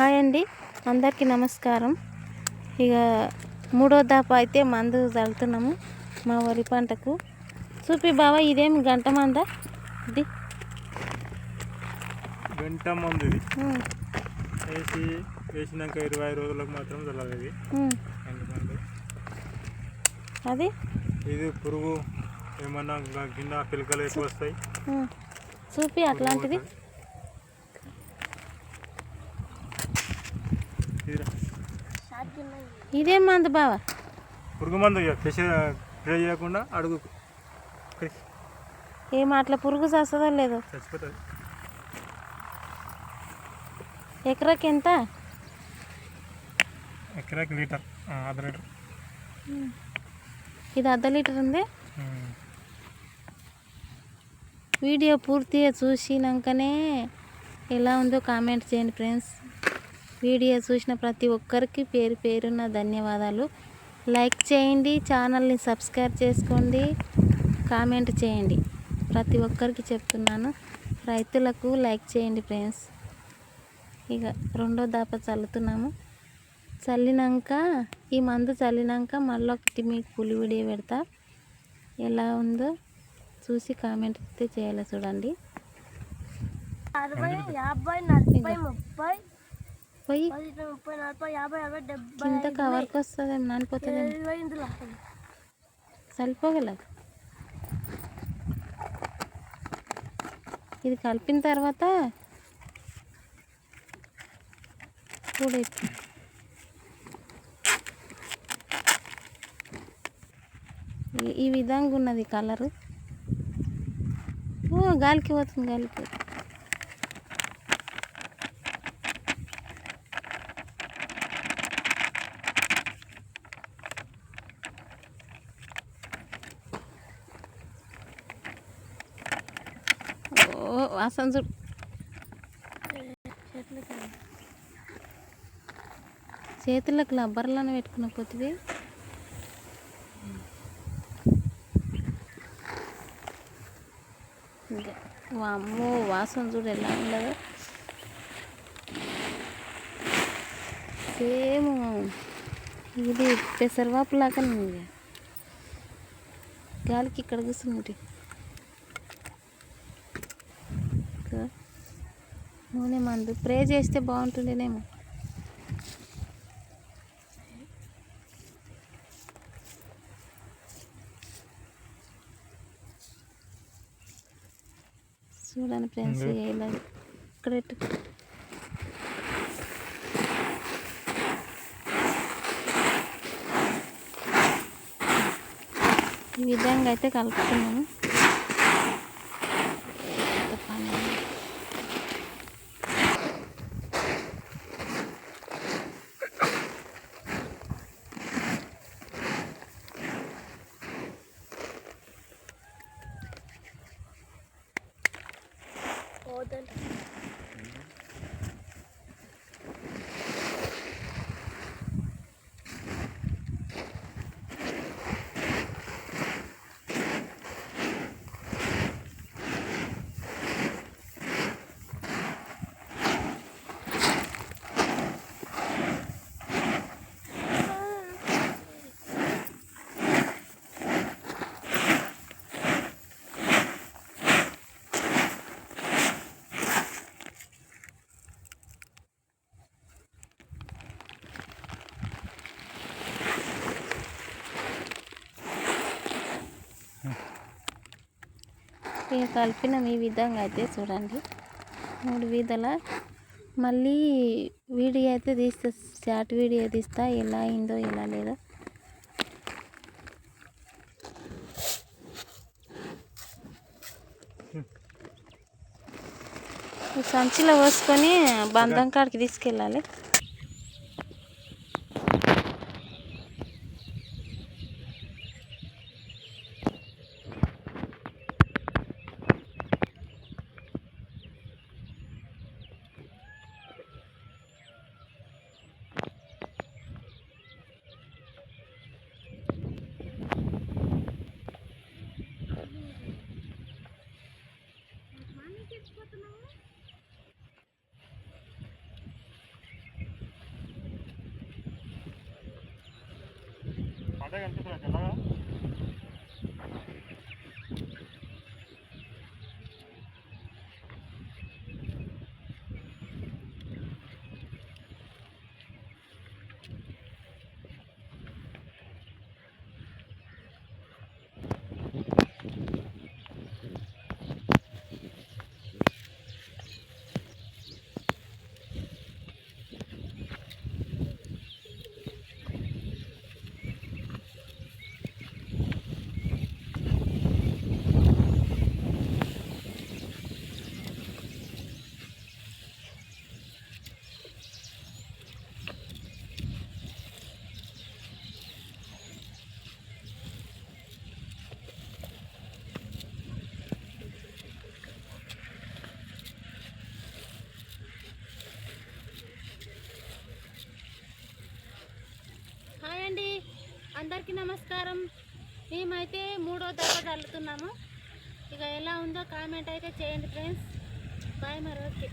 Hi అండి. అందరికీ నమస్కారం. ఇక మూడో దాప అయితే మందు చల్లుతున్నాము మా వరి పంటకు. చూపి బావ ఇదేమి గంట మందా? ఇది? గంట మంది వేసి వేసినాక ఇరవై రోజులకు మాత్రం చల్లదు. ఎందుకంటే అది? ఇది పురుగు ఏమన్నా గిన్నె పిలకలు ఎక్కువ వస్తాయి. చూపి అట్లాంటిది ఇది ఇదేం మందు బావ? పురుగు మందు ఫ్రై చేయకుండా అడుగు. ఏం అట్లా పురుగు చేస్తుందో లేదో? చచ్చిపోతుంది. ఎకరాకి ఎంత? ఎకరాకి లీటర్. అర్ధ లీటర్. ఇది అర్ధ లీటర్ ఉంది. వీడియో పూర్తిగా చూసినాకనే ఎలా ఉందో కామెంట్ చేయండి ఫ్రెండ్స్. వీడియో చూసిన ప్రతి ఒక్కరికి పేరు పేరున్న ధన్యవాదాలు. లైక్ చేయండి ఛానల్ని సబ్స్క్రైబ్ చేసుకోండి కామెంట్ చేయండి. ప్రతి ఒక్కరికి చెప్తున్నాను రైతులకు లైక్ చేయండి ఫ్రెండ్స్. ఇక రెండో దాప చల్లుతున్నాము. చల్లినాక ఈ మందు చల్లినాక మళ్ళీ ఒకటి మీకు పులి వీడియో పెడతా. ఎలా ఉందో చూసి కామెంట్ అయితే చేయాలి చూడండి. అరవై యాభై నలభై ముప్పై. ముప్పై పోయి పది ఇరవై ముప్పై నలభై యాభై అరవై డెబ్బై కింద కవర్కి వస్తుంది నానిపోతుంది. సరిపోగలదు ఇది కలిపిన తర్వాత చూడు. ఈ- విధంగా ఉన్నది కలరు ఓ గాలికి పోతుంది గాలికి. పోతుంది. వాసన చూడు చేతులకు లబ్బర్లను పెట్టుకున్న పోతుంది అమ్మో వాసన చూడు ఎలా ఉండదు సేమ్ ఇది పెసరవాపు లాగా ఉంది. గాలికి ఇక్కడ కూర్చున్నట్టు ఇంకా నూనె మందు. స్ప్రే చేస్తే బాగుంటుండేనేమో. చూడండి ఫ్రెండ్స్. ఇలా ఇక్కడ ఈ విధంగా అయితే కలుపుతున్నాము model. ఇక కలిపిన ఈ విధంగా అయితే చూడండి. మూడు వీధల మళ్ళీ వీడియో అయితే తీస్తా షార్ట్ వీడియో తీస్తా ఎలా అయిందో ఎలా లేదో. సంచిలో పోసుకొని బంధం కాడికి తీసుకెళ్ళాలి. అదే కనిపిస్తుంది హాయ్ అండి. అందరికీ నమస్కారం. మేమైతే మూడో దెబ్బ చల్లుతున్నాము ఇక ఎలా ఉందో కామెంట్ అయితే చేయండి ఫ్రెండ్స్. బాయ్ మరి ఓకే